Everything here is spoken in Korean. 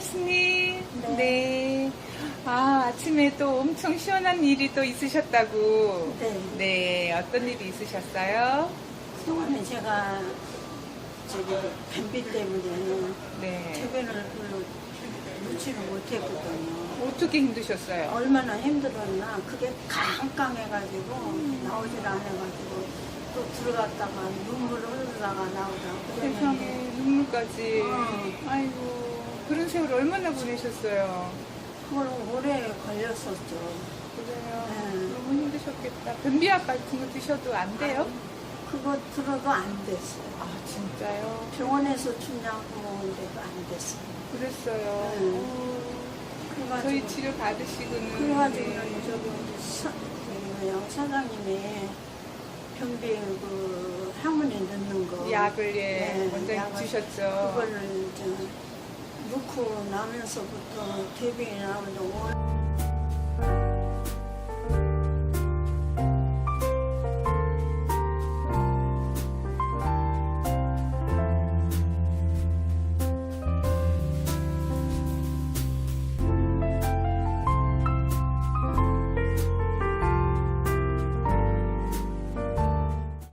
오셨으니. 네. 네. 아, 아침에 또 엄청 시원한 일이 또 있으셨다고. 네. 네, 어떤 일이 있으셨어요? 그동안에 제가 저기 변비 때문에 네. 퇴변을 별로 놓지를 못했거든요. 어떻게 힘드셨어요? 얼마나 힘들었나 그게 깡깡해가지고 나오질 않아가지고 또 들어갔다가 눈물 흘러다가 나오다가 세상에 그랬는데 눈물까지. 어. 아이고, 그런 세월 얼마나 보내셨어요? 그걸 오래 걸렸었죠. 그래요. 네. 너무 힘드셨겠다. 변비약 같은 거 드셔도 안 돼요? 그거 들어도 안 됐어요. 아, 진짜요? 병원에서 주냐고 했는데도 안 됐어요. 그랬어요. 네. 어, 그래가지고 저희 치료 받으시고는. 그래가지고 네. 저기 사, 그양 사장님이 변비 그 항문에 넣는 거 약을 예, 네, 먼저 약을 주셨죠. 그거를 이제 넣고 나면서부터 나오는데 올